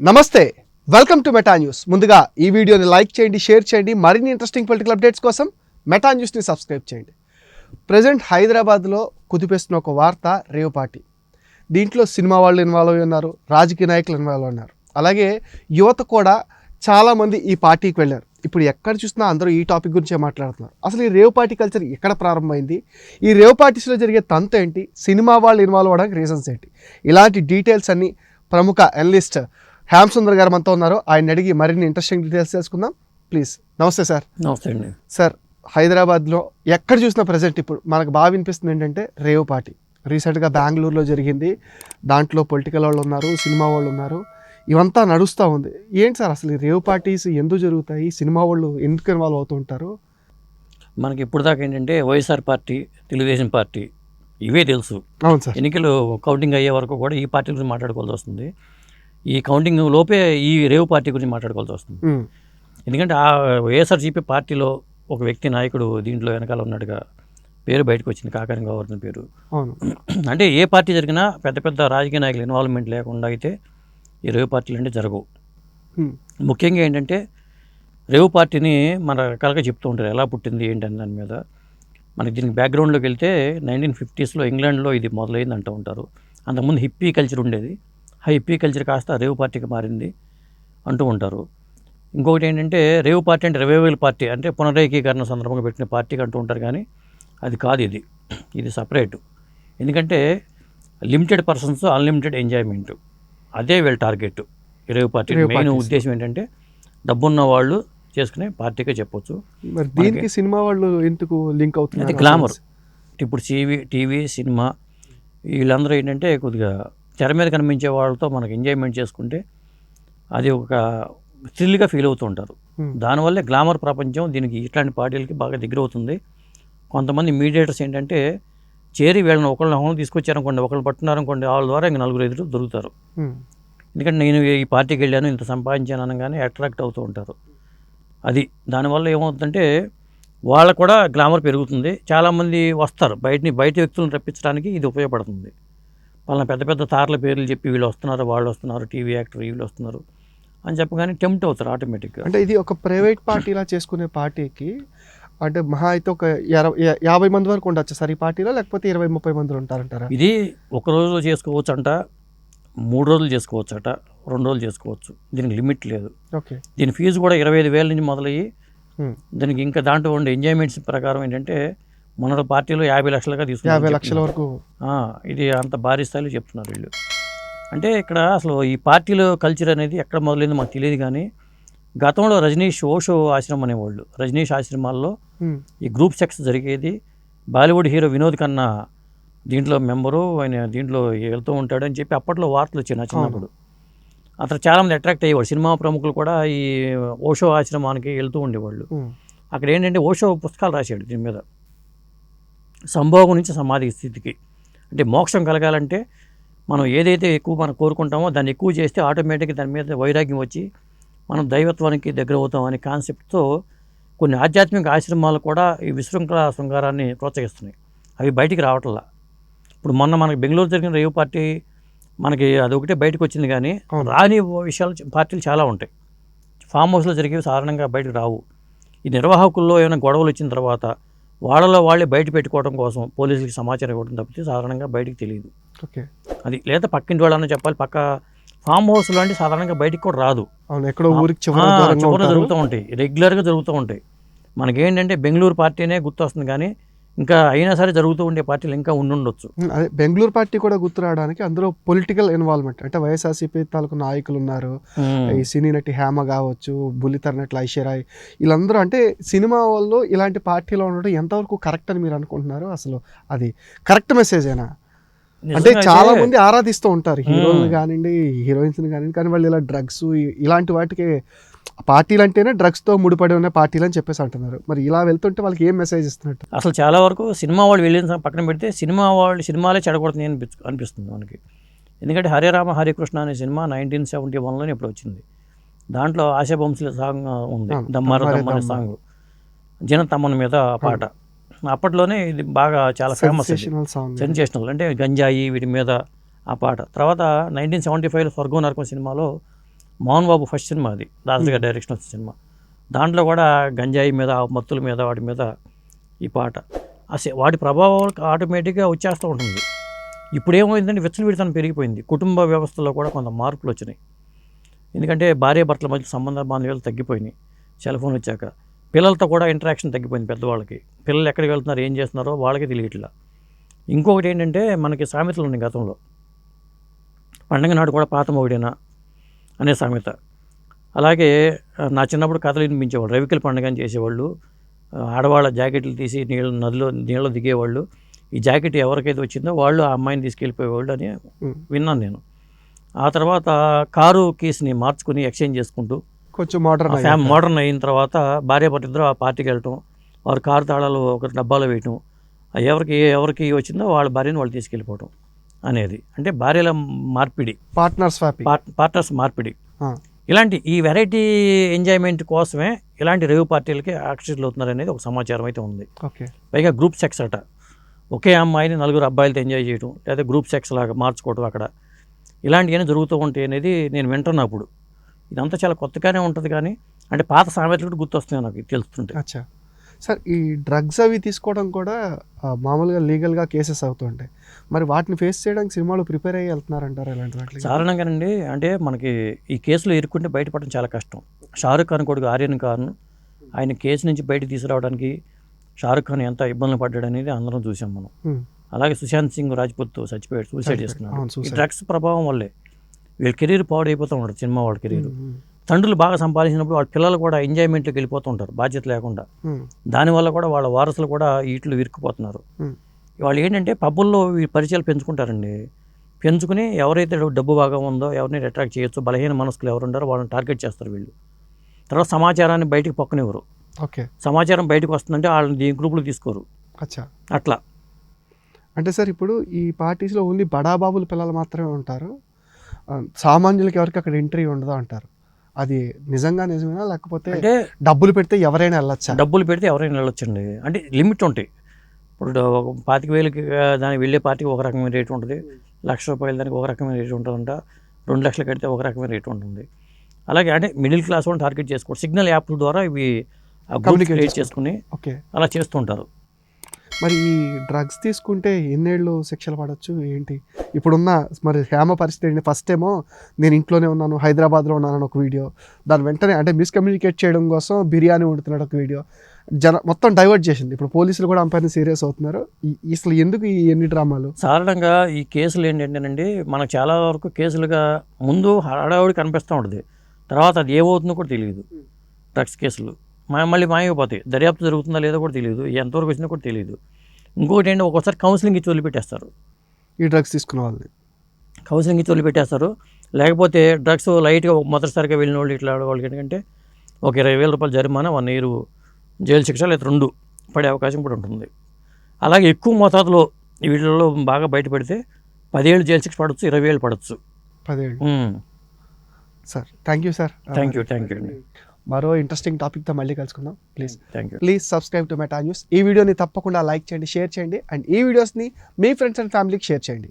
నమస్తే welcome to Meta news ముందుగా ఈ వీడియోని లైక్ చేయండి షేర్ చేయండి మరిన్ని ఇంట్రెస్టింగ్ పొలిటికల్ అప్డేట్స్ కోసం మెటా న్యూస్ని సబ్స్క్రైబ్ చేయండి. ప్రజెంట్ హైదరాబాద్లో కుదిపేస్తున్న ఒక వార్త రేవ్ పార్టీ దీంట్లో సినిమా వాళ్ళు ఇన్వాల్వ్ అయి ఉన్నారు రాజకీయ నాయకులు ఇన్వాల్వ్ ఉన్నారు. అలాగే యువత కూడా చాలామంది ఈ పార్టీకి వెళ్ళారు. ఇప్పుడు ఎక్కడ చూసినా అందరూ ఈ టాపిక్ గురించే మాట్లాడుతున్నారు. అసలు ఈ రేవ్ పార్టీ కల్చర్ ఎక్కడ ప్రారంభమైంది? ఈ రేవ్ పార్టీస్లో జరిగే తంతు ఏంటి? సినిమా వాళ్ళు ఇన్వాల్వ్ అవ్వడానికి రీజన్స్ ఏంటి? ఇలాంటి డీటెయిల్స్ అన్నీ ప్రముఖ అనలిస్ట్ హ్యామ్ సుందర్ గారు మనతో ఉన్నారు. ఆయన అడిగి మరిన్ని ఇంట్రెస్టింగ్ డీటెయిల్స్ తెలుసుకుందాం. ప్లీజ్ నమస్తే సార్. నమస్తే అండి. సార్ హైదరాబాద్లో ఎక్కడ చూసినా ప్రజెంట్ ఇప్పుడు. మనకు బాగా వినిపిస్తుంది ఏంటంటే రేవ్ పార్టీ. రీసెంట్గా బెంగళూరులో జరిగింది. దాంట్లో పొలిటికల్ వాళ్ళు ఉన్నారు సినిమా వాళ్ళు ఉన్నారు. ఇవంతా నడుస్తూ ఉంది. ఏంటి సార్ అసలు ఈ రేవ్ పార్టీస్ ఎందుకు జరుగుతాయి? సినిమా వాళ్ళు ఎందుకు ఇన్వాల్వ్ అవుతూ ఉంటారు? మనకి ఇప్పుడు దాకా ఏంటంటే వైఎస్ఆర్ పార్టీ తెలుగుదేశం పార్టీ ఇవే తెలుసు. అవును సార్. ఎన్నికలు కౌంటింగ్ అయ్యే వరకు కూడా ఈ పార్టీ గురించి మాట్లాడుకోవాల్సి వస్తుంది. ఈ కౌంటింగ్ లోపే ఈ రేవ్ పార్టీ గురించి మాట్లాడుకోవాల్సి వస్తుంది. ఎందుకంటే ఆ వైఎస్ఆర్సీపీ పార్టీలో ఒక వ్యక్తి నాయకుడు దీంట్లో వెనకాల ఉన్నట్టుగా పేరు బయటకు వచ్చింది కాకాని గోవర్ధన్ పేరు. అవును. అంటే ఏ పార్టీ జరిగినా పెద్ద పెద్ద రాజకీయ నాయకుల ఇన్వాల్వ్మెంట్ లేకుండా అయితే ఈ రేవ్ పార్టీలు అంటే జరగవు. ముఖ్యంగా ఏంటంటే రేవు పార్టీని మన రకాలుగా చెప్తూ ఉంటారు ఎలా పుట్టింది ఏంటి అని దాని మీద. మనకి దీనికి బ్యాక్గ్రౌండ్లోకి వెళ్తే నైన్టీన్ ఫిఫ్టీస్లో ఇంగ్లాండ్లో ఇది మొదలైంది అంటూ ఉంటారు. అంతకుముందు హిప్పీ కల్చర్ ఉండేది. ఆ హిప్పీ కల్చర్ కాస్త రేవు పార్టీకి మారింది అంటూ ఉంటారు. ఇంకొకటి ఏంటంటే రేవు పార్టీ అంటే రివైవల్ పార్టీ అంటే పునరేకీకరణ సందర్భంగా పెట్టిన పార్టీకి అంటూ ఉంటారు కానీ అది కాదు ఇది. ఇది సపరేట్. ఎందుకంటే లిమిటెడ్ పర్సన్స్ అన్లిమిటెడ్ ఎంజాయ్మెంట్. అదే వీళ్ళ టార్గెట్. రేవు పార్టీ మెయిన్. ఉద్దేశం ఏంటంటే డబ్బున్న వాళ్ళు చేసుకునే పార్టీకే చెప్పొచ్చు. మరి దీనికి సినిమా వాళ్ళు ఎందుకు లింక్ అది అవుతున్నారు గ్లామర్. ఇప్పుడు టీవీ టీవీ సినిమా వీళ్ళందరూ ఏంటంటే కొద్దిగా తెర మీద కనిపించే వాళ్ళతో మనకు ఎంజాయ్మెంట్ చేసుకుంటే అది ఒక థ్రిల్గా ఫీల్ అవుతూ ఉంటారు. దానివల్లే గ్లామర్ ప్రపంచం దీనికి ఇట్లాంటి పార్టీలకి బాగా దగ్గర అవుతుంది. కొంతమంది మీడియేటర్స్ ఏంటంటే చేరి వీళ్ళని ఒకళ్ళని ఒకళ్ళు తీసుకొచ్చారనుకోండి ఒకళ్ళు పట్టున్నారనుకోండి వాళ్ళ ద్వారా ఇంక నలుగురు ఎదురు దొరుకుతారు. ఎందుకంటే నేను ఈ పార్టీకి వెళ్ళాను ఇంత సంపాదించాను అనగానే అట్రాక్ట్ అవుతూ ఉంటారు. అది దానివల్ల ఏమవుతుందంటే వాళ్ళకు కూడా గ్లామర్ పెరుగుతుంది. చాలామంది వస్తారు బయటని బయట వ్యక్తులను రప్పించడానికి ఇది ఉపయోగపడుతుంది. వాళ్ళ పెద్ద పెద్ద తారల పేర్లు చెప్పి వీళ్ళు వస్తున్నారు వాళ్ళు వస్తున్నారు టీవీ యాక్టర్ వీళ్ళు వస్తున్నారు అని చెప్పగానే టెంప్ట్ అవుతారు ఆటోమేటిక్గా. అంటే ఇది ఒక ప్రైవేట్ పార్టీలా చేసుకునే పార్టీకి అంటే మహా అయితే ఒక యాభై మంది వరకు ఉండొచ్చు సార్ ఈ పార్టీలో లేకపోతే ఇరవై ముప్పై మంది ఉంటారంటారా? ఇది ఒక రోజు చేసుకోవచ్చు అంట మూడు రోజులు చేసుకోవచ్చు అట రెండు రోజులు చేసుకోవచ్చు. దీనికి లిమిట్ లేదు. ఓకే. దీని ఫీజు కూడా ఇరవై ఐదు వేల నుంచి మొదలయ్యి దానికి ఇంకా దాంట్లో ఉండే ఎంజాయ్మెంట్స్ ప్రకారం ఏంటంటే మన పార్టీలో యాభై లక్షలుగా తీసుకున్నారు యాభై లక్షల వరకు. ఇది అంత భారీ స్థాయిలో చెప్తున్నారు వీళ్ళు. అంటే ఇక్కడ అసలు ఈ పార్టీలో కల్చర్ అనేది ఎక్కడ మొదలైందో మాకు తెలియదు కానీ గతంలో రజనీష్ ఓషో ఆశ్రమం అనేవాళ్ళు. రజనీష్ ఆశ్రమాల్లో ఈ గ్రూప్ సెక్స్ జరిగేది. బాలీవుడ్ హీరో వినోద్ ఖన్నా దీంట్లో మెంబరు ఆయన దీంట్లో వెళ్తూ ఉంటాడు అని చెప్పి అప్పట్లో వార్తలు వచ్చాయి నా చిన్నప్పుడు. అతను చాలామంది అట్రాక్ట్ అయ్యేవాడు సినిమా ప్రముఖులు కూడా ఈ ఓషో ఆశ్రమానికి వెళ్తూ ఉండేవాళ్ళు. అక్కడ ఏంటంటే ఓషో పుస్తకాలు రాశాడు దీని మీద. సంభోగం నుంచి సమాధి స్థితికి. అంటే మోక్షం కలగాలంటే మనం ఏదైతే ఎక్కువ మనం కోరుకుంటామో దాన్ని ఎక్కువ చేస్తే ఆటోమేటిక్గా దాని మీద వైరాగ్యం వచ్చి మనం దైవత్వానికి దగ్గర అవుతాం అనే కాన్సెప్ట్తో కొన్ని ఆధ్యాత్మిక ఆశ్రమాలు కూడా ఈ విశృంఖల శృంగారాన్ని ప్రోత్సహిస్తున్నాయి. అవి బయటికి రావట్లా. ఇప్పుడు మొన్న మనకి బెంగళూరు జరిగిన రేవు పార్టీ మనకి అది ఒకటే బయటకు వచ్చింది కానీ. రాని విషయాలు పార్టీలు చాలా ఉంటాయి. ఫామ్ హౌస్లో జరిగేవి సాధారణంగా బయటకు రావు. ఈ నిర్వాహకుల్లో ఏమైనా గొడవలు వచ్చిన తర్వాత వాళ్ళలో వాళ్ళే బయట పెట్టుకోవడం కోసం పోలీసులకి సమాచారం ఇవ్వడం తప్పితే సాధారణంగా బయటికి తెలియదు. ఓకే. అది లేదా పక్కింటి వాళ్ళన్నా చెప్పాలి పక్క ఫామ్ హౌస్ లాంటి సాధారణంగా బయటికి కూడా రాదు. ఎక్కడో ఊరికి చివరన జరుగుతూ ఉంటాయి రెగ్యులర్గా జరుగుతూ ఉంటాయి. మనకేంటంటే బెంగళూరు పార్టీనే గుర్తొస్తుంది కానీ ఇంకా అయినా సరే జరుగుతూ ఉండే పార్టీలు ఇంకా ఉండుండొచ్చు. అదే బెంగళూరు పార్టీ కూడా గుర్తు రావడానికి అందులో పొలిటికల్ ఇన్వాల్వ్మెంట్ అంటే వైఎస్ఆర్సీపీ తాలూకు నాయకులు ఉన్నారు. ఈ సినీ నటి హేమ కావచ్చు బుల్లితెర నటులు ఐశ్వర్య వీళ్ళందరూ అంటే సినిమా వాళ్ళు ఇలాంటి పార్టీలో ఉండడం ఎంతవరకు కరెక్ట్ అని మీరు అనుకుంటున్నారు? అసలు అది కరెక్ట్ మెసేజ్ అయినా అంటే చాలా మంది ఆరాధిస్తూ ఉంటారు. హీరోలు మ్మ్. కానివ్వండి హీరోయిన్స్ కానివ్వండి కానీ వాళ్ళు ఇలా డ్రగ్స్ ఇలాంటి వాటికి పార్టీలు అంటేనే drugs తో ముడిపడి ఉన్న పార్టీలు అని చెప్పేసి అంటున్నారు. మరి ఇలా వెళ్తుంటే వాళ్ళకి ఏం మెసేజ్ ఇస్తున్నట్టు? అసలు చాలా వరకు సినిమా వాళ్ళు వెళ్ళిన పక్కన పెడితే సినిమా వాళ్ళు సినిమాలే చెడగొడుతున్నాయి అనిపి అనిపిస్తుంది మనకి. ఎందుకంటే హరే రామ హరే కృష్ణ అనే సినిమా నైన్టీన్ సెవెంటీ వన్లోనే ఇప్పుడు వచ్చింది. దాంట్లో ఆశా బొంస్లే సాంగ్ ఉంది. దమ్మార దమ్మారే దమ్మ అనే దమ్మ. సాంగ్. జన తమ్మన మీద ఆ పాట అప్పట్లోనే ఇది బాగా చాలా ఫేమస్ సెన్సేషనల్ అంటే గంజాయి వీటి మీద ఆ పాట. తర్వాత నైన్టీన్ సెవెంటీ ఫైవ్లో స్వర్గం నరకం సినిమాలో మోహన్ బాబు ఫస్ట్ సినిమా అది. దాసరి గారి డైరెక్షన్ వచ్చిన సినిమా. దాంట్లో కూడా గంజాయి మీద మత్తుల మీద వాటి మీద ఈ పాట. అసలు వాటి ప్రభావం ఆటోమేటిక్గా వచ్చేస్తూ ఉంటుంది. ఇప్పుడు ఏమైందంటే విచ్చలవిడితనం పెరిగిపోయింది. కుటుంబ వ్యవస్థలో కూడా కొంత మార్పులు వచ్చినాయి. ఎందుకంటే భార్య భర్తల మధ్య సంబంధ బాంధవ్యాలు తగ్గిపోయినాయి. సెల్ ఫోన్ వచ్చాక. పిల్లలతో కూడా ఇంటరాక్షన్ తగ్గిపోయింది పెద్దవాళ్ళకి. పిల్లలు ఎక్కడికి వెళ్తున్నారు ఏం చేస్తున్నారో వాళ్ళకి తెలియట్లా. ఇంకొకటి ఏంటంటే మనకి సామెతలు ఉన్నాయి గతంలో. పండగ నాడు కూడా పాత మొగుడేనా? అనే సామెత అలాగే నా చిన్నప్పుడు కథలు వినిపించేవాళ్ళు రవికల పండుగ అని చేసేవాళ్ళు ఆడవాళ్ళ జాకెట్లు తీసి నీళ్ళ నదిలో నీళ్ళలో దిగేవాళ్ళు. ఈ జాకెట్ ఎవరికైతే వచ్చిందో వాళ్ళు ఆ అమ్మాయిని తీసుకెళ్ళిపోయేవాళ్ళు అని. విన్నాను నేను. ఆ తర్వాత కారు కీస్ని మార్చుకుని ఎక్స్చేంజ్ చేసుకుంటూ కొంచెం మోడర్న్ ఫ్యామ్ మోడర్న్ అయిన తర్వాత భార్య భర్త ఇద్దరు ఆ పార్టీకి వెళ్ళటం వారు కారు తాళాలు ఒక డబ్బాలో వేయటం ఎవరికి ఎవరికి వచ్చిందో వాళ్ళ భార్యని వాళ్ళు తీసుకెళ్ళిపోవటం. అనేది. అంటే భార్యల మార్పిడి. పార్ట్నర్ స్వాపింగ్ పార్ట్నర్స్ మార్పిడి. ఇలాంటి ఈ వెరైటీ ఎంజాయ్మెంట్ కోసమే ఇలాంటి రేవు పార్టీలకి ఆకర్షితులు అవుతున్నారు అనేది ఒక సమాచారం అయితే ఉంది. ఓకే. పైగా గ్రూప్ సెక్స్ అట. ఒకే అమ్మాయిని నలుగురు అబ్బాయిలతో ఎంజాయ్ చేయడం లేదా గ్రూప్ సెక్స్ లాగా మార్చుకోవడం అక్కడ. ఇలాంటివన్నీ జరుగుతూ ఉంటాయి అనేది నేను వింటున్నా అప్పుడు. ఇదంతా చాలా కొత్తగానే ఉంటుంది కానీ అంటే పాత సామెతలు కూడా గుర్తొస్తున్నాయి నాకు తెలుస్తుంటే. అచ్చా. సార్ ఈ డ్రగ్స్ అవి తీసుకోవడం కూడా మామూలుగా లీగల్గా కేసెస్ అవుతుంటాయి. మరి వాటిని ఫేస్ చేయడానికి సినిమాలు ప్రిపేర్ అయ్యి వెళ్తున్నారంటారు ఇలాంటి వాటికి? సాధారణంగానండి అంటే మనకి ఈ కేసులో ఇరుక్కుంటే బయటపడడం చాలా కష్టం. షారుఖ్ ఖాన్ కొడుకు ఆర్యన్ ఖాన్ ఆయన కేసు నుంచి బయట తీసుకురావడానికి షారుఖ్ ఖాన్ ఎంత ఇబ్బందులు పడ్డాడు అనేది అందరం చూసాం మనం. అలాగే సుశాంత్ సింగ్ రాజ్పుత్ చచ్చిపోయాడు సూసైడ్. చేసుకున్నాడు. suicide. డ్రగ్స్ ప్రభావం వల్లే వీళ్ళ కెరీర్ పాడైపోతూ ఉంటారు సినిమా వాళ్ళ కెరీర్. తండ్రులు బాగా సంపాదించినప్పుడు వాళ్ళ పిల్లలు కూడా ఎంజాయ్మెంట్లోకి వెళ్ళిపోతూ ఉంటారు బాధ్యత లేకుండా. దానివల్ల కూడా వాళ్ళ వారసులు కూడా వీటిలో ఇరుక్కుపోతున్నారు ఉమ్, వాళ్ళు ఏంటంటే పబ్బుల్లో పరిచయాలు పెంచుకుంటారండి. పెంచుకుని ఎవరైతే డబ్బు బాగా ఉందో ఎవరిని అట్రాక్ట్ చేయొచ్చు బలహీన మనస్కులు ఎవరు ఉంటారో వాళ్ళని టార్గెట్ చేస్తారు వీళ్ళు. తర్వాత సమాచారాన్ని బయటికి పొక్కనివ్వరు. ఓకే. సమాచారం బయటకు వస్తుందంటే వాళ్ళని దీని గ్రూపులు తీసుకోరు. అచ్చా. అట్లా. అంటే సార్ ఇప్పుడు ఈ పార్టీస్లో ఓన్లీ బడాబాబుల పిల్లలు మాత్రమే ఉంటారు. సామాన్యులకి ఎవరికి అక్కడ ఎంట్రీ ఉండదు అంటారు. అది నిజంగా నిజమేనా? లేకపోతే అంటే డబ్బులు పెడితే ఎవరైనా వెళ్ళొచ్చా? డబ్బులు పెడితే ఎవరైనా వెళ్ళొచ్చండి. అంటే లిమిట్ ఉంటాయి. ఇప్పుడు ఒక పాతిక వేలకి దానికి వెళ్ళే పార్టీకి ఒక రకమైన రేటు ఉంటుంది. లక్ష రూపాయలు దానికి ఒక రకమైన రేటు ఉంటుందంట. రెండు లక్షలు కడితే ఒక రకమైన రేటు ఉంటుంది. అలాగే అంటే మిడిల్ క్లాస్ వాళ్ళని టార్గెట్ చేసుకోండి సిగ్నల్ యాప్ల ద్వారా ఇవి చేసుకుంటారు. చేసుకుని ఓకే. అలా చేస్తుంటారు. మరి ఈ డ్రగ్స్ తీసుకుంటే ఎన్నేళ్ళు శిక్షలు పడవచ్చు ఏంటి? ఇప్పుడున్న మరి హేమ పరిస్థితి ఏంటి? ఫస్ట్ ఏమో నేను ఇంట్లోనే ఉన్నాను హైదరాబాద్లో ఉన్నాను అని ఒక వీడియో. దాని వెంటనే అంటే మిస్కమ్యూనికేట్ చేయడం కోసం బిర్యానీ వండుతున్నాడు ఒక వీడియో. జన మొత్తం డైవర్ట్ చేసింది. ఇప్పుడు పోలీసులు కూడా అంపైన సీరియస్ అవుతున్నారు. అసలు ఎందుకు ఈ ఎన్ని డ్రామాలు? సాధారణంగా ఈ కేసులు ఏంటంటేనండి మనకు చాలా వరకు కేసులుగా ముందు హడావుడి కనిపిస్తూ ఉంటుంది. తర్వాత అది ఏమవుతుందో కూడా తెలియదు. డ్రగ్స్ కేసులు. మళ్ళీ మాయమైపోతాయి. దర్యాప్తు జరుగుతుందా లేదో కూడా తెలియదు ఎంతవరకు వచ్చిందో కూడా తెలియదు ఇంకొకటి ఏంటి ఒక్కోసారి కౌన్సిలింగ్ ఇచ్చి వదిలిపెట్టేస్తారు. ఈ డ్రగ్స్ తీసుకున్న వాళ్ళని. కౌన్సిలింగ్ ఇచ్చి వదిలిపెట్టేస్తారు. లేకపోతే డ్రగ్స్ లైట్గా మొదటిసారిగా వెళ్ళిన వాళ్ళు ఇట్లా వాళ్ళకి ఏంటంటే ఒక ఇరవై వేల రూపాయలు జరిమానా వన్ ఇయర్ జైలు శిక్ష లేదా రెండు పడే అవకాశం కూడా ఉంటుంది. అలాగే ఎక్కువ మోతాదులో వీటిల్లో బాగా బయటపడితే పదేళ్ళు జైలు శిక్ష పడవచ్చు ఇరవై ఏళ్ళు పడవచ్చు పదేళ్ళు sir thank you sir thank you thank you అండి. మరో ఇంట్రెస్టింగ్ టాపిక్తో మళ్ళీ కలుసుకుందాం. Please thank you please subscribe to Meta news ఈ వీడియోని తప్పకుండా లైక్ చేయండి షేర్ చేయండి అండ్ ఈ వీడియోస్ని మీ ఫ్రెండ్స్ అండ్ ఫ్యామిలీకి షేర్ చేయండి.